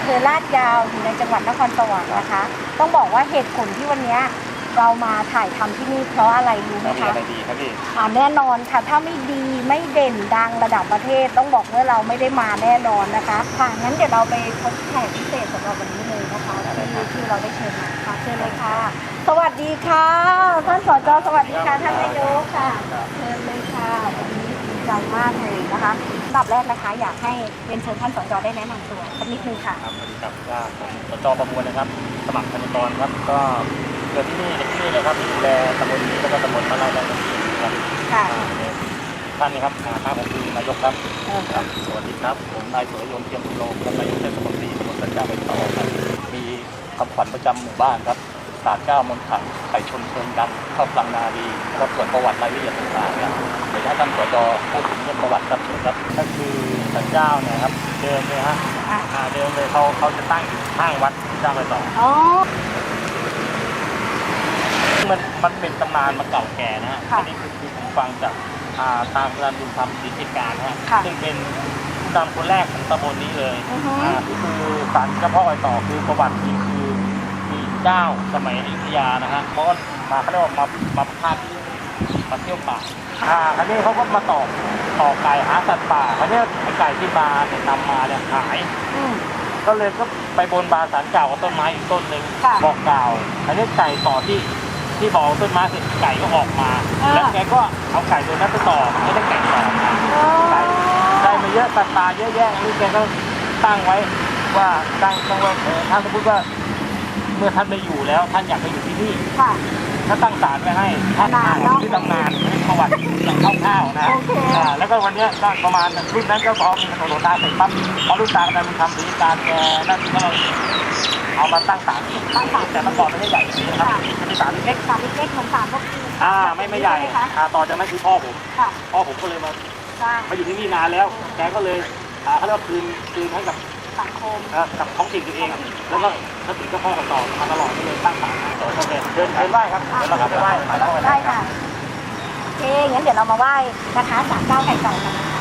ำเภอลาดยาวอยู่ในจังหวัดนครสวรรค์นะคะ ต้องบอกว่าเหตุผลที่วันเนี้ยเรามาถ่ายทำที่นี่เพราะอะไรรู้ไหมแล้วมีคะ อะไรดีครับพี่อ่าแน่นอนค่ะ ถ้าไม่ดีไม่เด่นดังระดับประเทศ ต้องบอกว่าเราไม่ได้มาแน่นอนนะคะค่ะงั้นเดี๋ยวเราไปพบแขกพิเศษสำหรับวันนี้เลยนะคะที่ที่เราได้เชิญมาค่ะเชิญเลยค่ะ สวัสดีค่ะท่านสจสวัสดีค่ะท่านนายกค่ะเชิญเลยค่ะวันนี้ดีใจมากเลยนะคะ อันดับแรกนะคะ อยากให้เป็นเชิญท่านสจได้แนะนำตัวสักนิดนึงค่ะ ครับสวัสดีครับว่าผมสจประมวลนะครับ สมัครธนกรครับ ก็เกิดที่นี่เด็กที่นี่เลยครับดูแลตำบลนี้แล้วก็ตำบลบ้านไร่และตำบลนี้ครับค่ะ อ่าเนี่ยท่านนี้ครับอ่าข้าผมคือนายกครับเออครับ สวัสดีครับ ผมนายสุรยนต์เทียมพุโรมนายกเทศมนตรีตำบลสันเจ้าไปต่อครับ มีคำขวัญประจำหมู่บ้านครับศาสตร์เก้ามนต์ขังไก่ชนเชิงดังเข้าฟังนาดีแล้วก็ส่วนประวัติรายละเอียดต่างๆเนี่ยเดี๋ยวให้ท่านสจ พูดถึงเรื่องประวัติครับเชิญครับก็คือสันเจ้าเนี่ยครับเดิมเลยฮะอะ อ่าเดิมเลยเขาเขาจะตั้งอยู่ข้างวัดเจ้าไปต่ออ๋อ มันมันเป็นตำนานมาเก่าแก่นะฮะค่ะอันนี้คือคือผมฟังจากอ่าทางอาจารย์บุญธรรมศรีเทการนะฮะค่ะซึ่งเป็นผู้นำคนแรกของตำบลนี้เลยอือฮึ อ่าที่คือศาลเจ้าพ่อไอต่อคือประวัติจริงคือมีเจ้าสมัยอยุธยานะฮะเขาก็มาเขาเรียกว่ามามาพาด มาเที่ยวป่าอ่าคันนี้เขาก็มาต่อต่อไก่หาสัตว์ป่าคันนี้ไอ้ไก่ที่มาเนี่ยนำมาเนี่ยหาย อืม ก็เลยก็ไปบนบานสารกล่าวกับต้นไม้อีกต้นหนึ่งค่ะ บอกกล่าวอันนี้ไก่ต่อที่ที่บอกต้นไม้เสร็จไก่ก็ออกมาอ่าแล้วแกก็เอาไก่ตัวนั้นไปต่อไม่ได้ไก่ต่อมาอ๋อไก่ได้มาเยอะตัดตาเยอะแยะอันนี้แกก็ตั้งไว้ว่าตั้งตั้งว่าเออถ้าสมมติว่าเมื่อท่านไม่อยู่แล้ว ท่านอยากไปอยู่ที่นี่ ค่ะ ก็ตั้งศาลไว้ให้ท่านตำนานเนอะที่ตำนานเป็นประวัติอย่างคร่าวๆนะโอเคอ่าแล้วก็วันเนี้ยก็ประมาณรุ่นนั้นก็พอมีถนนหนทางเสร็จปั๊บพอรุ่นตากันมันทำสีการแกนั่นก็เอามาตั้งศาลตั้งศาลแต่เมื่อก่อนไม่ได้ใหญ่อย่างนี้นะครับค่ะเป็นศาลเล็กสามเล็กๆของสามพวกนี้ๆอ่าไม่ไม่ใหญ่ช่ไหมคะอ่าต่อจากนั้นคือพ่อผมค่ะพ่อผมก็เลยมาสร้างมาอยู่ที่นี่นานแล้วแกก็เลยอ่าเขาเรียกว่าคืนคืนให้กับ สังคมอ่ากับท้องถิ่นตัวเอง แล้วก็ถ้าถึงก็พ่อกันต่อมาตลอดก็เลยตั้งศาลโอเคเดินเดินไหว้ครับเดี๋ยวเราไปไหว้ศาลพ่อกันได้ค่ะโอเคงั้นเดี๋ยวเรามาไหว้นะคะสามเก้าไก่ต่อกันนะคะค่ะ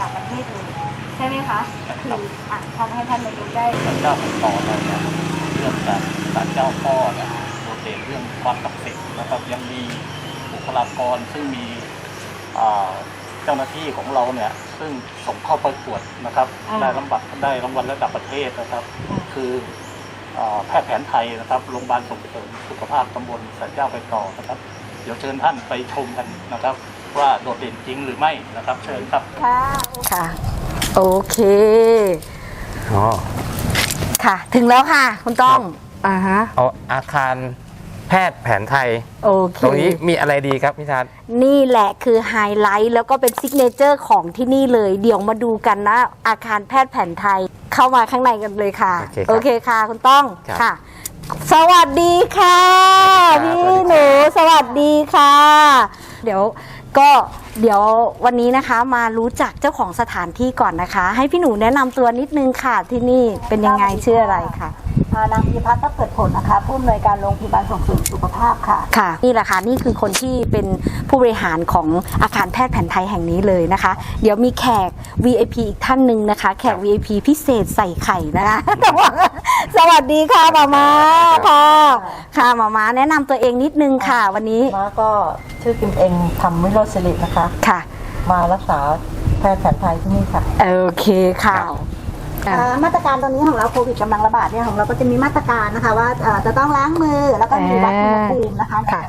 รางวัลระดับประเทศเลยใช่ไหมคะ คืออะทำให้ท่านนายกได้ศาลเจ้าของต่อเราเนี่ยเรื่องการศาลเจ้าพ่อเนี่ยโดดเด่นเรื่องความศักดิ์สิทธิ์นะครับยังมีบุคลากรซึ่งมีอ่าเจ้าหน้าที่ของเราเนี่ยซึ่งส่งเข้าประกวดนะครับอ่าได้รางวัลได้รางวัลระดับประเทศนะครับอืมคืออ่าแพทย์แผนไทยนะครับโรงพยาบาลส่งเสริมสุขภาพตำบลสันเจ้าไปต่อนะครับ เดี๋ยวเชิญท่านไปชมกันนะครับ ว่าโดดเด่นจริงหรือไม่นะครับ เชิญครับ ค่ะค่ะ โอเค อ๋อค่ะ ถึงแล้วค่ะ คุณต้องอ่าฮะเอาอาคารแพทย์แผนไทย โอเค ตรงนี้มีอะไรดีครับพี่ชาญนี่แหละคือไฮไลท์แล้วก็เป็นซิกเนเจอร์ของที่นี่เลย เดี๋ยวมาดูกันนะ อาคารแพทย์แผนไทยเข้ามาข้างในกันเลยค่ะ โอเคครับค่ะ คุณต้องครับค่ะ สวัสดีค่ะครับพี่สวัสดีครับหนูสวัสดีค่ะ เดี๋ยว ก็เดี๋ยววันนี้นะคะมารู้จักเจ้าของสถานที่ก่อนนะคะ ให้พี่หนูแนะนำตัวนิดนึงค่ะที่นี่เป็นยังไงชื่ออะไรค่ะอ่า นางพิพัฒน์ทัพเกิดผลนะคะ ผู้อำนวยการโรงพยาบาลส่งเสริมสุขภาพค่ะ ค่ะ นี่แหละค่ะ นี่คือคนที่เป็นผู้บริหารของอาคารแพทย์แผนไทยแห่งนี้เลยนะคะ เดี๋ยวมีแขก VIP อีกท่านหนึ่งนะคะ แขก VIP พิเศษใส่ไข่นะคะ สวัสดีค่ะหมามาค่ะค่ะหมามาแนะนำตัวเองนิดนึงค่ะ วันนี้มาก็ชื่อกิมเองทำวิโรจน์สิรินะคะ ค่ะ มารักษาแพทย์แผนไทยที่นี่ค่ะ โอเคค่ะ อะอ่ามาตรการตอนนี้ของเราโควิดกำลังระบาดเนี่ยของเราก็จะมีมาตรการนะคะ ว่าเอ่อจะต้องล้างมือแล้วก็มีวัดอุณหภูมินะคะค่ะ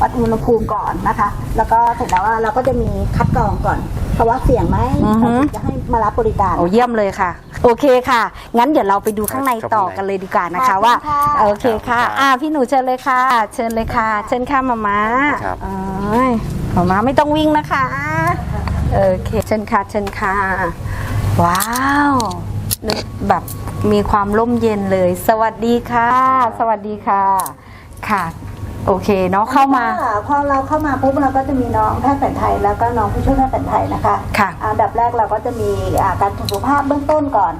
วัดอุณหภูมิก่อนนะคะ แล้วก็เสร็จแล้วเราก็จะมีคัดกรองก่อน เพราะว่าเสี่ยงไหมอือฮึ เราถึงจะให้มารับบริการ โอ้เยี่ยมเลยค่ะ โอเคค่ะ งั้นเดี๋ยวเราไปดูข้างในต่อกันเลยดีกว่านะคะว่าโอเคค่ะอ่าพี่หนูเชิญเลยค่ะ เชิญเลยค่ะ เชิญค่ะมาม่าครับ เอ้ยมาม่าไม่ต้องวิ่งนะคะ โอเค เชิญค่ะ เชิญค่ะ ว้าว นึกแบบมีความร่มเย็นเลย สวัสดีค่ะ สวัสดีค่ะ ค่ะ โอเคเนาะเข้ามาพอเราเข้ามาปุ๊บเราก็จะมีน้องแพทย์แผนไทยแล้วก็น้องผู้ช่วยแพทย์แผนไทยนะคะค่ะ อันดับแรกเราก็จะมีอ่าการตรวจสุขภาพเบื้องต้นก่อน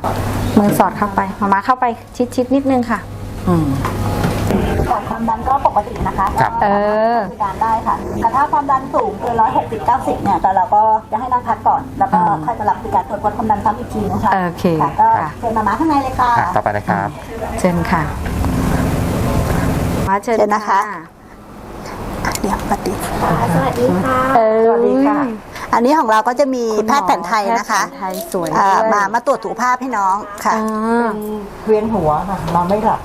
มือสอดเข้าไปมาม่าเข้าไปชิดๆนิดนึงค่ะ อืม ก่อนความดันก็ปกตินะคะครับเออ บริการได้ค่ะแต่ถ้าความดันสูงเกิน160 90เนี่ยแต่เราก็จะให้นั่งพักก่อน แล้วก็อืมค่อยมารับบริการตรวจวัดความดันซ้ำอีกทีนะคะโอเคค่ะก็ค่ะ เชิญมามาข้างในเลยค่ะ อะต่อไปนะครับ เชิญค่ะ มาเชิญเชิญนะคะ เดี๋ยวปฏิสวัสดีค่ะ เออสวัสดีค่ะ อันนี้ของเราก็จะมีคุณแพทย์แผนไทยนะคะแพทย์แผนไทยสวยอ่าด้วยมามาตรวจสุขภาพให้น้องค่ะ อ่า เวียนหัวค่ะนอนไม่หลับ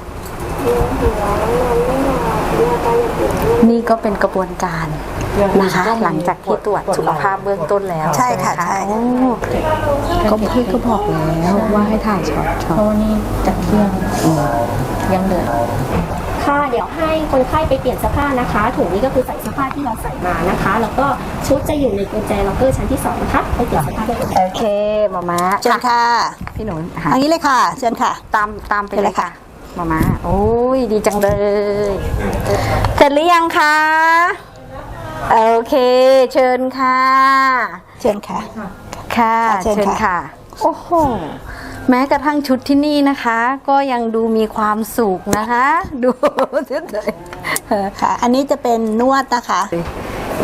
นี่ก็เป็นกระบวนการนะคะ หลังจากที่ตรวจสุขภาพเบื้องต้นแล้วใช่ค่ะไหมใช่โอ้ก็พี่ก็บอกแล้วว่าให้ถ่ายช็อตช็อตค่ะเดี๋ยวให้คนไข้ไปเปลี่ยนเสื้อผ้านะคะถุงนี้ก็คือใส่เสื้อผ้าที่เราใส่มานะคะ แล้วก็ชุดจะอยู่ในกุญแจล็อกเกอร์ชั้นที่สองนะคะไปเปลี่ยนเสื้อผ้าได้เลยโอเคมามาเชิญค่ะพี่หนูหาอันนี้เลยค่ะเชิญค่ะ ตามตามไปเชิญเลเลยยค่ะค่ะ มามาโอ้ยดีจังเลย เสร็จหรือยังคะโอเค เชิญค่ะ เชิญค่ะ ค่ะ เชิญเชิญค่ะค่ะ โอ้โหแม้กระทั่งชุดที่นี่นะคะ ก็ยังดูมีความสุขนะคะ ดูเฉยๆค่ะ อันนี้จะเป็นนวดนะคะ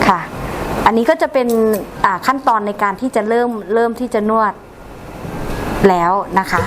ค่ะ อันนี้ก็จะเป็นอ่าขั้นตอนในการที่จะเริ่มเริ่มที่จะนวดแล้วนะคะ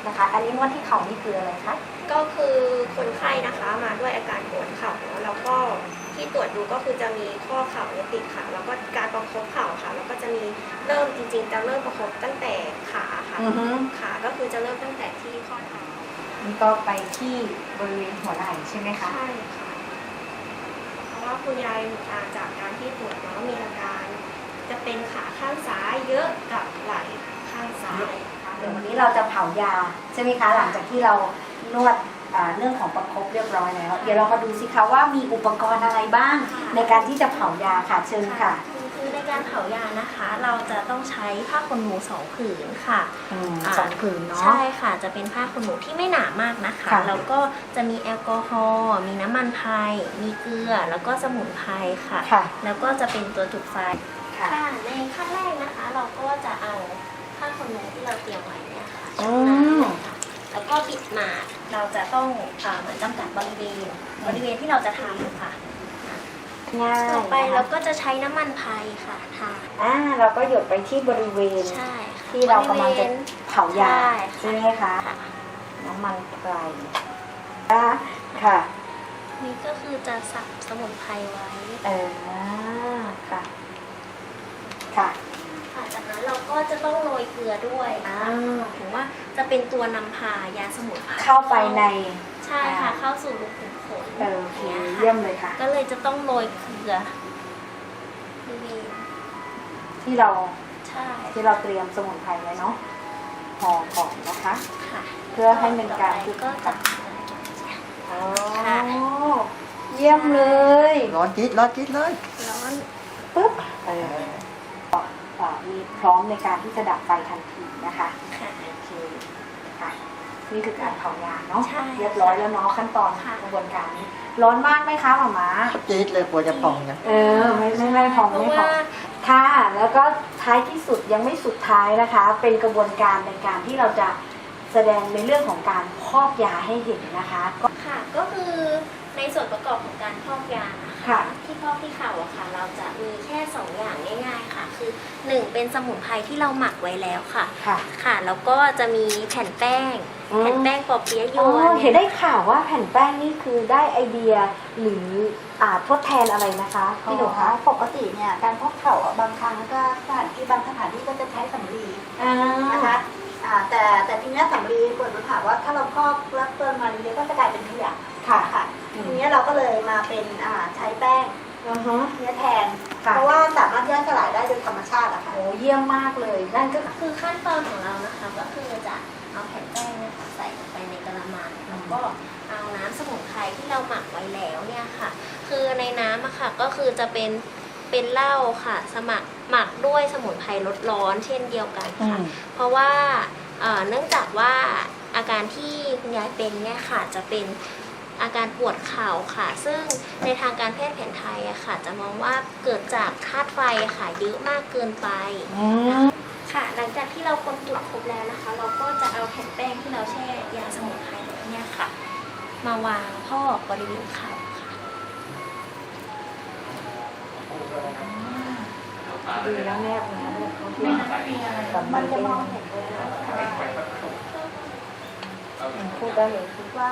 นนะคะ อันนี้นวดที่เข่านี่คืออะไรคะ ก็คือคนไข้นะคะมาด้วยอาการปวดเข่าเนอะแล้วก็ที่ตรวจดูก็คือจะมีข้อเข่าเนี่ยติดค่ะ แล้วก็การประคบเข่าค่ะ แล้วก็จะมีเริ่มจริงๆจะเริ่มประคบตั้งแต่ขาค่ะอือฮึ ขาก็คือจะเริ่มตั้งแต่ที่ข้อเท้านี่ก็ไปที่บริเวณหัวไหล่ใช่ไหมคะ ใช่ค่ะเพราะว่าคุณยายอ่าจากการที่ตรวจแล้วมีอาการ จะเป็นขาข้างซ้ายเยอะกับไหล่ข้างซ้าย เดี๋ยววันนี้เราจะเผายาใช่ไหมคะหลังจากที่เรานวดอ่าเรื่องของประคบเรียบร้อยแล้ว เดี๋ยวเรามาดูสิคะว่ามีอุปกรณ์อะไรบ้าง ในการที่จะเผายาค่ะเชิญค่ะคือในการเผายานะคะ เราจะต้องใช้ผ้าขนหนูสองผืนค่ะอืมอ่าสองผืนเนาะใช่ค่ะจะเป็นผ้าขนหนูที่ไม่หนามากนะคะค่ะแล้วก็จะมีแอลกอฮอล์มีน้ำมันพายมีเกลือแล้วก็สมุนไพรค่ะค่ะแล้วก็จะเป็นตัวจุดไฟค่ะค่ะในขั้นแรกนะคะ เราก็จะเอา ผ้าขนหนูที่เราเตรียมไว้เนี่ยค่ะอืชุบน้มำค่ะแล้วก็ปิดหมาดเราจะต้องอ่าเหมือนจำกัดบริเวณบริเวณที่เราจะทำค่ะง่ายต่อไปนะคะเราก็จะใช้น้ำมันพายค่ะทาอ่าเราก็หยดไปที่บริเวณ ใช่ค่ะที่เรากำลังจะบริวณ เผายาใช่ ใช่ไหมคะค่ะน้ำมันไพรอะค่ะ นี่ก็คือจะสับสมุนไพรไว้ เออค่ะ ค่ะค่ะจากนั้น เราก็จะต้องโรยเกลือด้วยอ่า ถึงว่าจะเป็นตัวนำพายาสมุนไพรเข้าไปใน ใช่ค่ะ เข้าสู่รูขุมขนเออโอเคนี่เยี่ยมเลยค่ะ ก็เลยจะต้องโรยเกลือที่นี่ที่เราใช่ที่เราเตรียมสมุนไพรไว้เนาะห่อก่อนนะคะ ค่ะเพื่อให้เป็นการต่อไปก็จะอ๋อค่ะเยี่ยมเลย ร้อนจี๊ดร้อนจี๊ดเลย ร้อนปุ๊บเอออ่า มีพร้อมในการที่จะดับไฟทันทีนะคะโอเคค่ะนี่คือการเผายาเนาะใช่ เรียบร้อยแล้วเนาะขั้นตอนกระบวนการนี้ ร้อนมากไหมคะหมามาจี๊ดเลยกลัวจะพองเนะเออไม่ไม่ไม่พองเพราะไม่พอว่างค่ะแล้วก็ท้ายที่สุดยังไม่สุดท้ายนะคะ เป็นกระบวนการในการที่เราจะแสดงในเรื่องของการพอกยาให้เห็นนะคะก็ค่ะก็คือ ในส่วนประกอบของการพอกยานะคะค่ะที่พอกที่เข่าอะค่ะ เราจะมีแค่ 2 อย่างง่ายๆค่ะ คือ 1 เป็นสมุนไพรที่เราหมักไว้แล้วค่ะ ค่ะ ค่ะ แล้วก็จะมีแผ่นแป้ง อืม แผ่นแป้งปอเปี๊ยะยอ๋อวนเห็นได้ข่าวว่าแผ่นแป้งนี่คือได้ไอเดียหรืออ่าทดแทนอะไรนะคะพี่หนูคะปกติเนี่ยการพกเข่าอะบางครั้งก็สถานที่บางสถานที่ก็จะใช้สำลีอ่านะคะอ่าแต่แต่ทีเนี้ยสำลีปวดปัญหาว่าถ้าเราพอกแล้วเกินมาเยอะก็จะกลายเป็นขยะค่ะค่ะ ทีเนี้ยเราก็เลยมาเป็นอ่าใช้แป้งอือฮะ เนื้อแทน ค่ะ เพราะว่าสามารถย่อยสลายได้โดยธรรมชาติอะค่ะ โอ้เยี่ยมมากเลย นั่นก็คือขั้นตอนของเรานะคะก็คือจะเอาแผ่นแป้งเนี่ยค่ะใส่ลงไปในกระมังแล้วก็เอาน้ำสมุนไพรที่เราหมักไว้แล้วเนี่ยค่ะ คือในน้ำอะค่ะก็คือจะเป็นเป็นเหล้าค่ะ สมัครหมักด้วยสมุนไพรลดร้อนเช่นเดียวกันค่ะ เพราะว่าเอ่อเนื่องจากว่าอาการที่คุณยายเป็นเนี่ยค่ะจะเป็น อาการปวดเข่าค่ะ ซึ่งในทางการแพทย์แผนไทยอะค่ะ จะมองว่าเกิดจากธาตุไฟอะค่ะเยอะมากเกินไปค่ะ หลังจากที่เราคนตรวจครบแล้วนะคะ เราก็จะเอาแผ่นแป้งที่เราแช่ยาสมุนไพรไว้เนี่ยค่ะ มาวางพอกบริเวณเข่าค่ะดีแล้วแนบนะมันจะมองเห็นเลยนะ พูดได้เลยคิดว่า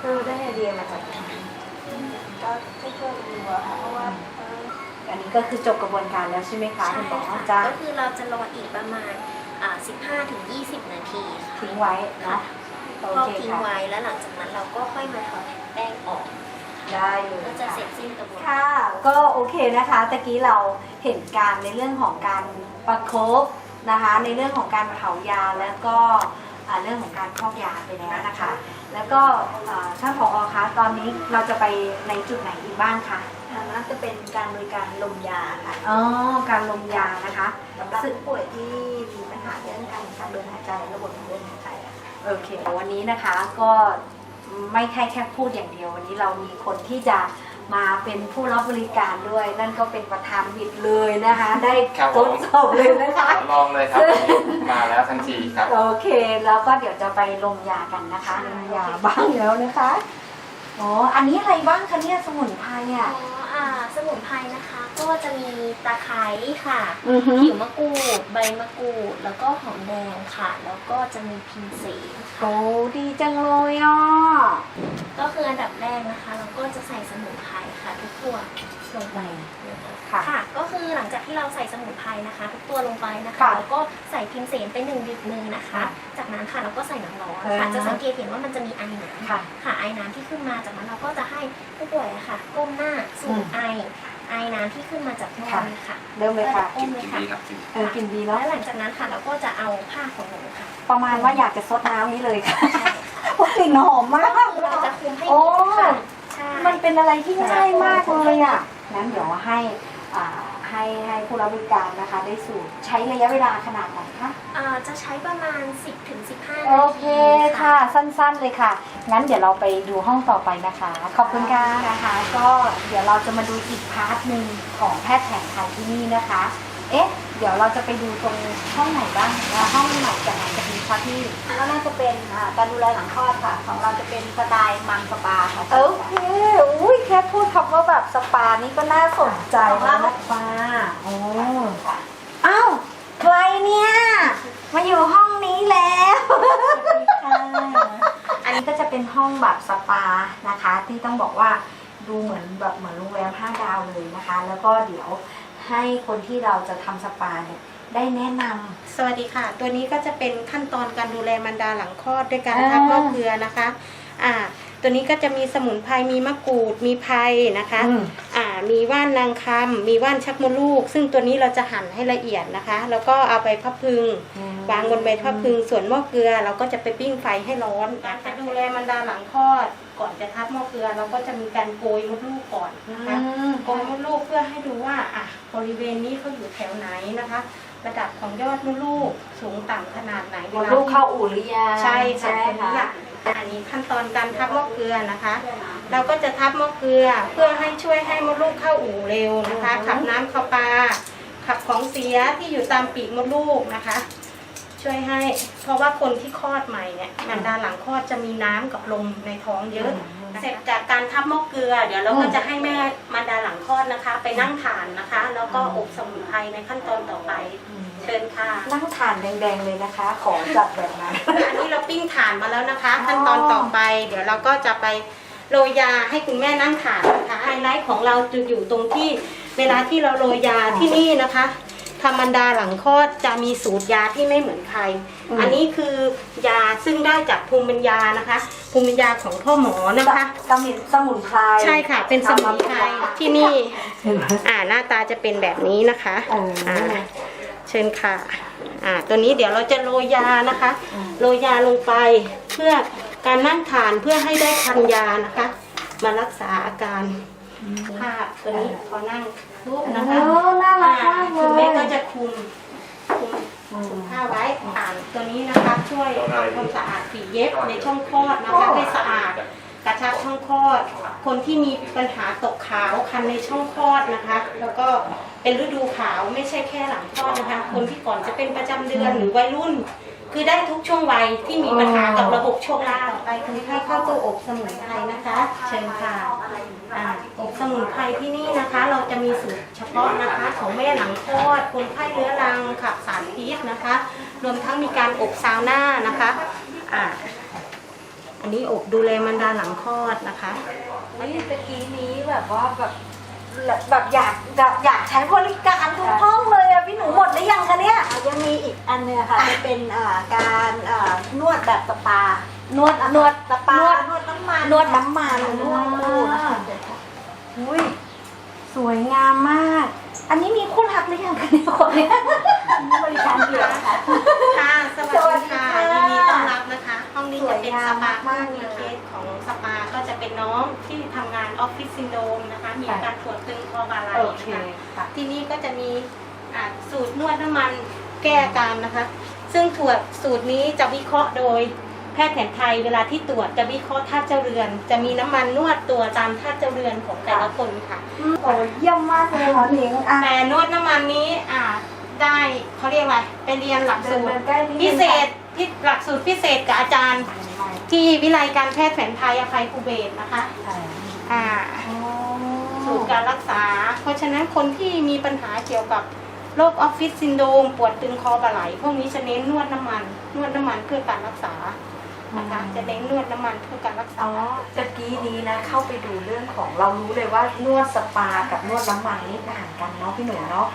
คือได้ไอเดียมาจากไหนก็ช่วยๆดูอะค่ะเพราะว่าเอออันนี้ก็คือจบกระบวนการแล้วใช่ไหมคะใช่คุณหมอค่ะจะก็คือเราจะรออีกประมาณอ่า15-20 นาทีค่ะทิ้งไว้เนาะโอพอกเคทิ้งค่ะไว้แล้วหลังจากนั้นเราก็ค่อยมาถอดแผ่นแป้งออกได้เลยก็จะค่ะเสร็จสิ้นกระบวนการค่ะก็โอเคนะคะตะกี้เราเห็นการในเรื่องของการประคบนะคะ ในเรื่องของการเผายาแล้วก็อ่า เรื่องของการพอกยาไปแล้วนะคะ แล้วก็อ่าท่านผอคะตอนนี้เราจะไปในจุดไหนอีกบ้างคะอันนั้นจะเป็นการบริการลมยาค่ะอ๋อการลมยานะคะสำหรับผู้ป่วยที่มีปัญหาเรื่องการการเดินหายใจระบบทางเดินหายใจอะค่ะโอเควันนี้นะคะก็ไม่แค่แค่พูดอย่างเดียว วันนี้เรามีคนที่จะ มาเป็นผู้รับบริการด้วย นั่นก็เป็นประธานบิดเลยนะคะ ได้ครับทผมดสอบเลยนะคะ ลองเลยครับมาแล้วทันทีครับ โอเคแล้วก็เดี๋ยวจะไปลงยากันนะคะลงยาบ้างแล้วนะคะอ๋ออันนี้อะไรบ้างคะเนี่ยสมุนไพรอ๋อะออ่าสมุนไพรนะคะ ก็จะมีตะไคร้ค่ะอือฮึ ผิวมะกรูด ใบมะกรูด แล้วก็หอมแดงค่ะ แล้วก็จะมีพิมเสนโอ้ดีจังเลยอะก็คืออันดับแรกนะคะ เราก็จะใส่สมุนไพรค่ะ ทุกตัวลงไปนะคะ ค่ะ ค่ะ ก็คือหลังจากที่เราใส่สมุนไพรนะคะ ทุกตัวลงไปนะคะ ค่ะแล้วก็ใส่พิมเสนไปหนึ่งดิบมือนะคะ จากนั้นค่ะเราก็ใส่น้ำร้อนเออค่ะจะสังเกตเห็นว่ามันจะมีไอน้ำค่ะ ค่ะ ไอน้ำที่ขึ้นมาจากนั้นเราก็จะให้ผู้ป่วยอะค่ะก้มหน้าสูดไอ ไอน้ำที่ขึ้นมาจากหม้อค่ะเลยค่ะเริ่มเลยค่ะก้มเลยค่ะเออกินดีเนาะแล้วหลังจากนั้นค่ะเราก็จะเอาผ้าขนหนูค่ะประมาณว่าอยากจะซดน้ำนี้เลยค่ะใช่ค่ะเพราะกลิ่นหอมมากคือเราจะคุมให้โอ้ดีค่ะ ใช่ มันเป็นอะไรที่ง่ายมากเลยอะ งั้นเดี๋ยวให้อ่า ให้ให้ผู้รับบริการนะคะ ได้สูตรใช้ระยะเวลาขนาดไหนคะอ่าจะใช้ประมาณ 10ถึง15โอเคค่ะ สั้นๆเลยค่ะ งั้นเดี๋ยวเราไปดูห้องต่อไปนะคะ ขอบคุณค่ะนะคะ ก็เดี๋ยวเราจะมาดูอีกพาร์ทหนึ่งของแพทย์แผนไทยที่นี่นะคะ เอ๊ะ เดี๋ยวเราจะไปดูตรงห้องไหนบ้างอ่าห้องไหนจากไหนจากนี้คะพี่แล้วน่าจะเป็นอ่าการดูแลหลังคลอดค่ะ ของเราจะเป็นสไตล์มังสปาค่ะโอเคอุ้ยแค่พูดคำว่าแบบสปานี่ก็น่าสนใจแล้วนะสปาโอ้อ้าวใครเนี่ยมาอยู่ห้องนี้แล้วอันนี้ก็จะเป็นห้องแบบสปานะคะ ที่ต้องบอกว่าดูเหมือนแบบเหมือนโรงแรมห้าดาวเลยนะคะ แล้วก็เดี๋ยว ให้คนที่เราจะทำสปาเนี่ยได้แนะนำ สวัสดีค่ะ ตัวนี้ก็จะเป็นขั้นตอนการดูแลมารดาหลังคลอดด้วยการอ่าทับรอบเกลือนะคะอ่าตัวนี้ก็จะมีสมุนไพรมีมะกรูดมีไพรนะคะอืม อ่ามีว่านนางคำมีว่านชักมดลูก ซึ่งตัวนี้เราจะหั่นให้ละเอียดนะคะ แล้วก็เอาไปพับพึง วางบนใบพับพึงส่วนหม้อเกลือเราก็จะไปปิ้งไฟให้ร้อนการจะดูแลมารดาหลังคลอด ก่อนจะทับหม้อเกลือเราก็จะมีการโกยมดลูกก่อนนะคะกองมดลูกเพื่อให้ดูว่าอะบริเวณนี้เขาอยู่แถวไหนนะคะ ระดับของยอดมดลูกสูงต่ำขนาดไหนมดลูกเข้าอู่หรือยังใช่ค่ะไหมตัวนี้คะแหละอันนี้ขั้นตอนการทับหม้อเกลือนะคะ เราก็จะทับหม้อเกลือเพื่อให้ช่วยให้มดลูกเข้าอู่เร็วนะคะ ขับน้ำเข้าปลาขับของเสียที่อยู่ตามปีกมดลูกนะคะ ช่วยให้ เพราะว่าคนที่คลอดใหม่เนี่ยมันดาหลังคลอดจะมีน้ำกับลมในท้องเยอะ เสร็จจากการทับมกเกลือ เดี๋ยวเราก็จะให้แม่มารดาหลังคลอดนะคะ ไปนั่งทานนะคะ แล้วก็อบสมุนไพรในขั้นตอนต่อไป เชิญค่ะ นั่งทานแดงๆเลยนะคะ ขอจัดแบบนั้น อันนี้เราปิ้งถ่านมาแล้วนะคะ ขั้นตอนต่อไป เดี๋ยวเราก็จะไปโรยยาให้คุณแม่นั่งถ่านนะคะไฮไลท์ของเราจะอยู่ตรงที่เวลาที่เราโรยยาที่นี่นะคะธ รรมดาหลังคลอดจะมีสูตรยาที่ไม่เหมือนใคร อันนี้คือยาซึ่งได้จากภูมิปัญญานะคะ ภูมิปัญญาของพ่อหมอนะคะ สมุนสมุนไพรใช่ค่ะ เป็นสมุนไพรที่นี่ อ่าหน้าตาจะเป็นแบบนี้นะคะโอ้อ่าเชิญค่ะ อ่า ตัวนี้เดี๋ยวเราจะโรยยานะคะ โรยยาลงไปเพื่อการนั่งทานเพื่อให้ได้คันยานะคะ มารักษาอาการ ภาพตัวนี้พอนั่งรูปนะคะโอ้น่ารักมากเลคุณแม่ยก็จะคุมคุมคุมผ้าไว้ผ่านตัวนี้นะคะ ช่วยทำความสะอาดฝีเย็บในช่องคลอดนะคะให้สะอาดกระชับช่องคลอด คนที่มีปัญหาตกขาวคันในช่องคลอดนะคะ แล้วก็เป็นฤดูขาวไม่ใช่แค่หลังคลอดนะคะ คนที่ก่อนจะเป็นประจำเดือนหรือวัยรุ่น คือได้ทุกช่วงวัยที่มีปัญหากับระบบโชคลาภไปคุณให้เข้าตู้อบสมุนไพรนะคะ เชิญค่ะอ่าอบสมุนไพรที่นี่นะคะ เราจะมีสูตรเฉพาะนะคะ ของแม่หลังคลอดคนไข้เรื้อรังขับสารพิษนะคะ รวมทั้งมีการอบซาวน่านะคะอ่าอันนี้อบดูแลมันดาหลังคลอดนะคะ นี่ตะกี้นี้แบบว่าแบบ แบบอยากอยากอยากใช้บริการทุกห้องเลยอะพี่หนูหมดหรือยังคะเนี่ยยังมีอีกอันหนึงค่ะจะเป็นอ่าการอ่านวดแบบสปานวดนวดสปานวดนวดน้ำมันนวดน้ำมันนวดคู่นะคะอุ้ยสวยงามมาก อันนี้มีคู่รักหรือยังคะเนี่ยคนเนี้ยบริการเดียวค่ะค่ะสวัสดีค่ะสวัสดีค่ะยินดีต้อนรับนะคะ ห้องนี้จะเป็นสวยสงามปามากๆมีเลยเค สของสปาก็จะเป็นน้องที่ทำงานออฟฟิศซินโดรมนะคะมีอาการปวดตึงคอบาไหล่โอเคนะคะ ค่ะ ที่นี่ก็จะมีอ่าสูตรนวดน้ำมันแก้อาการนะคะ ซึ่งถวดสูตรนี้จะวิเคราะห์โดยแพทย์แผนไทยเวลาที่ตรวจจะวิเคราะห์ธาตุเจ้าเรือน จะมีน้ำมันนวดตัวตามธาตุเจ้าเรือนของแต่ละคนค่ะ โอ้เยี่ยมมากเลยหมอหนิงอะแต่นวดน้ำมันนี้อ่าได้เขาเรียกอะไรไปเรียนหลักสูตร เดินใกล้นิดนึงพิเศษที่หลักสูตรพิเศษกับอาจารย์ ที่วิไลการแพทย์แผนไทยอภัยภูเบศรนะคะอ่าสูตรการรักษา เพราะฉะนั้นคนที่มีปัญหาเกี่ยวกับโรคออฟฟิศซินโดรมปวดตึงคอบ่าไหล พวกนี้จะเน้นนวดน้ำมัน นวดน้ำมันเพื่อการรักษานะคะจะเน้นนวดน้ำมันเพื่อการรักษาอ๋อตะกี้นี้นะเข้าไปดูเรื่องของเรารู้เลยว่านวดสปากับนวดน้ำมันนี่ต่างกันเนาะพี่หนูเนาะ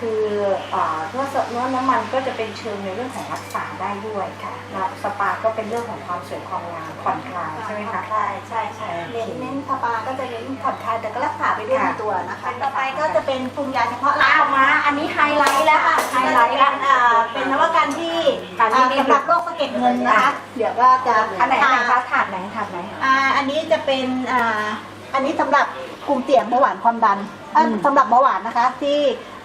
คือเอ่อนวดสนวดน้ำมันก็จะเป็นเชิงในเรื่องของรักษาได้ด้วยค่ะแล้วสปาก็เป็นเรื่องของความสวยความงามผ่อนคลายใช่ไหมคะใช่ใช่ใช่เน้นเน้นสปาก็จะเน้นผ่อนคลายแต่ก็รักษาไปด้วยในตัวนะคะต่อไปก็จะเป็นปรุงยาเฉพาะอ้าวมา อันนี้ไฮไลท์แล้วค่ะไฮไลท์แล้วอ่าเป็นนวัตกรรมที่อันนี้อ่านี่สำหรับโรคสะเก็ดเงินนะคะเดี๋ยวก็จะอันไหนอันไหนคะถาดไหนถาดไหนอ่าอันนี้จะเป็นอ่าอันนี้สำหรับกลุ่มเสี่ยงเบาหวานความดันอะสำหรับเบาหวานนะคะที่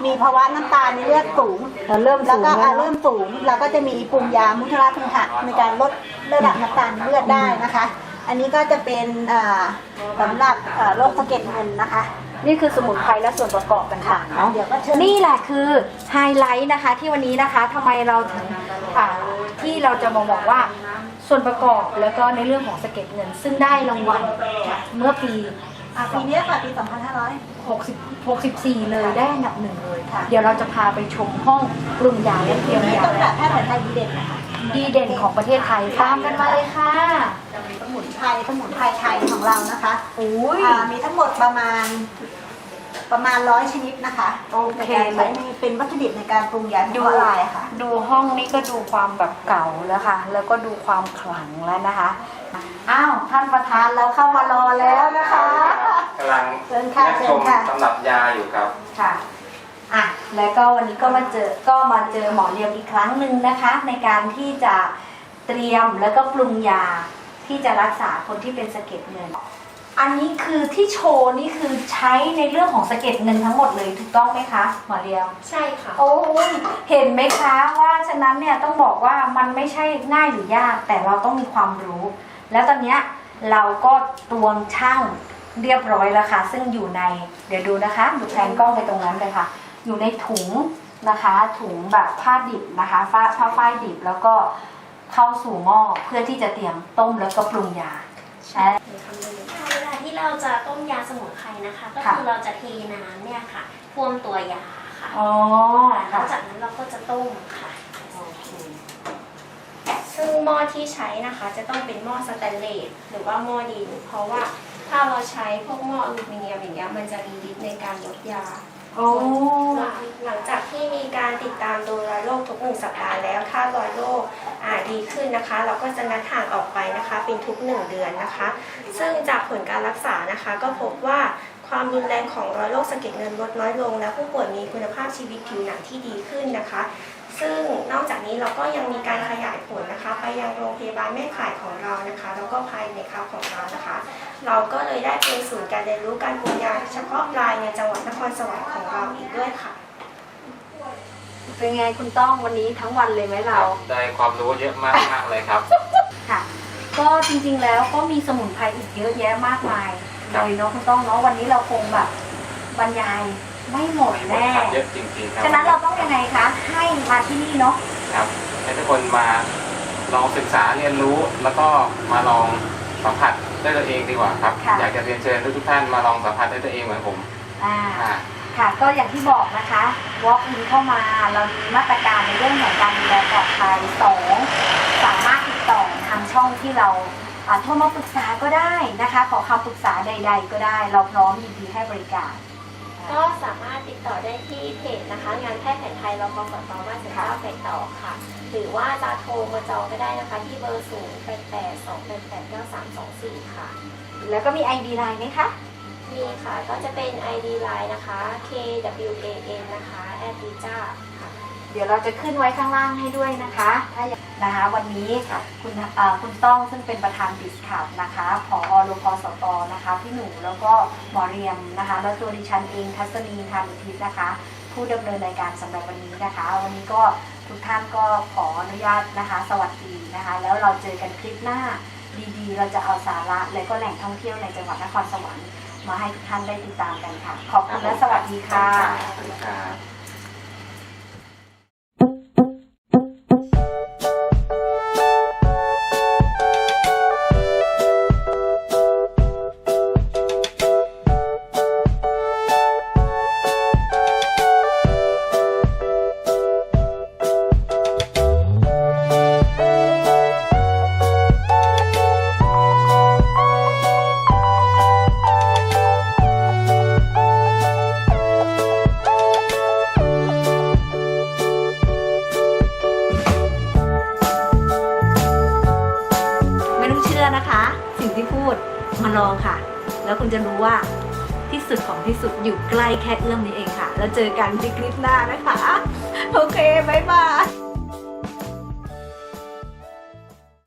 มีภาวะน้ำตาลในเลือดสูง เราเริ่มแล้วสูงก็แล้วอ่าเนเริ่อะมสูงเราก็จะมีปุ่มยามุทราพันธะในการลดระดับน้ำตาลในเลือดได้นะคะ อันนี้ก็จะเป็นอ่าสำหรับอ่าโรคสะเก็ดเงินนะคะนี่คือสมุนไพรและส่วนประกอบต่างๆเนาะ เดี๋ยวก็เชิญ นี่แหละคือไฮไลท์นะคะที่วันนี้นะคะทำไมเราถึงอ่าที่เราจะมาบอกว่าส่วนประกอบแล้วก็ในเรื่องของสะเก็ดเงิน ซึ่งได้รางวัลเมื่อปี อ่าปีนี้ค่ะปี 2500 60 64 เลยได้อันดับหนึ่งเลยค่ะ เดี๋ยวเราจะพาไปชมห้องปรุงยาและเตรียมยาต้นแบบแพทย์แผนไทยดีเด่นนะคะดีเด่นของประเทศไทยตามกันมาเลยค่ะสมุนไพรสมุนไพรไทยของเรานะคะอุ้ยอ่ามีทั้งหมดประมาณประมาณร้อยชนิดนะคะโอเคในการใช้ในเป็นวัตถุดิบในการปรุงยาเฉพาะลายค่ะ ดูห้องนี้ก็ดูความแบบเก่าแล้วค่ะ แล้วก็ดูความขลังแล้วนะคะ อ้าวท่านประธานเราเข้ามารอแล้วนะคะ กำลังเชิญค่ะเลือกเชิชญมค่ะสำหรับยาอยู่ครับ ค่ะอะ แล้วก็วันนี้ก็มาเจอ ก็มาเจอหมอเรียมอีกครั้งหนึ่งนะคะ ในการที่จะเตรียมแล้วก็ปรุงยาที่จะรักษาคนที่เป็นสะเก็ดเงิน อันนี้คือที่โชว์นี่คือใช้ในเรื่องของสะเก็ดเงินทั้งหมดเลยถูกต้องไหมคะหมอเรียม ใช่ค่ะ โอ้ยเห็นไหมคะว่าฉะนั้นเนี่ยต้องบอกว่ามันไม่ใช่ง่ายหรือยาก แต่เราต้องมีความรู้ แล้วตอนเนี้ยเราก็ตวงช่างเรียบร้อยแล้วค่ะ ซึ่งอยู่ในเดี๋ยวดูนะคะดูแผนกล้องไปตรงนั้นเลยค่ะ อยู่ในถุงนะคะ ถุงแบบผ้าดิบนะคะผ้าผ้าฝ้ายดิบแล้วก็เข้าสู่หม้อเพื่อที่จะเตรียมต้มแล้วก็ปรุงยาใช่เวลาที่เราจะต้มยาสมุนไพรนะคะ ก็ค่ะคือเราจะเทน้ำเนี่ยค่ะท่วมตัวยาค่ะอ๋อหลัค่ะงจากนั้นเราก็จะต้มค่ะโอเค ซึ่งหม้อที่ใช้นะคะจะต้องเป็นหม้อสแตนเลสหรือว่าหม้อดิน เพราะว่าถ้าเราใช้พวกหม้ออลูมิเนียมอย่างเงี้ยมันจะมีฤทธิ์ในการลดยา โอ้หลังจากที่มีการติดตามดูรอยโรคทุกหนึ่งสัปดาห์แล้วถ้ารอยโรคอ่าดีขึ้นนะคะ เราก็จะนัดห่างออกไปนะคะ เป็นทุกหนึ่งเดือนนะคะ ซึ่งจากผลการรักษานะคะ ก็พบว่าความรุนแรงของรอยโรคสะเก็ดเงินลดน้อยลง และผู้ป่วยมีคุณภาพชีวิตผิวหนังที่ดีขึ้นนะคะ ซึ่งนอกจากนี้เราก็ยังมีการขยายผลนะคะ ไปยังโรงพยาบาลแม่ข่ายของเรานะคะ แล้วก็ภายในครับของเรานะคะ เราก็เลยได้เป็นศูนย์การเรียนรู้การปรุงยาเฉพาะรายในจังหวัดนครสวรรค์ของเราอีกด้วยค่ะ เป็นไงคุณต้องวันนี้ทั้งวันเลยไหมเรา ได้ความรู้เยอะมากมากเลยครับ ค่ะ ก็จริงๆแล้วก็มีสมุนไพรอีกเยอะแยะมากมายเลยเนาะคุณต้องเนาะวันนี้เราคงแบบบรรยาย ไม่หมดแน่เยอะจริงๆครับฉะนั้นเราต้องยังไงคะ ให้มาที่นี่เนาะครับให้ทุกคนมาลองศึกษาเรียนรู้แล้วก็มาลองสัมผัสด้วยตัวเองดีกว่าครับ อยากจะเรียนเชิญทุกๆท่านมาลองสัมผัสด้วยตัวเองเหมือนผมอ่าอ่าค่ะก็อย่างที่บอกนะคะ walk in เข้ามาเรามีมาตรการในเรื่องของการดูแลปลอดภัยสองสามารถติดต่อทางช่องที่เราอ่าโทรมาปรึกษาก็ได้นะคะ ขอคำปรึกษาใด ๆ ก็ได้ เราพร้อมยินดีให้บริการ ก็สามารถติดต่อได้ที่เพจนะคะ งานแพทย์แผนไทยรพสตบ้านเสร็จแล้วไปต่อค่ะ หรือว่าจะโทรมาจองก็ได้นะคะ ที่เบอร์0 8 8 2 8 8 9 3 2 4ค่ะ แล้วก็มี ID Line ไหมคะ มีค่ะ ก็จะเป็น ID Line นะคะ K W A N นะคะ a d i j a ค่ะ เดี๋ยวเราจะขึ้นไว้ข้างล่างให้ด้วยนะคะ ถ้าอยาก นะคะวันนี้คุณเอ่อคุณต้องซึ่งเป็นประธานบิสคับนะคะผอโรพสตนะคะพี่หนูแล้วก็หมอเรียมนะคะ แล้วตัวดิฉันเองทัศนีทานอุทิศนะคะ ผู้ดำเนินรายการสำหรับวันนี้นะคะ วันนี้ก็ทุกท่านก็ขออนุญาตนะคะ สวัสดีนะคะ แล้วเราเจอกันคลิปหน้าดีๆ เราจะเอาสาระและก็แหล่งท่องเที่ยวในจังหวัดนครสวรรค์มาให้ทุกท่านได้ติดตามกันค่ะ ขอบคุณและสวัสดีค่ะ จอกันคลิปหน้านะคะ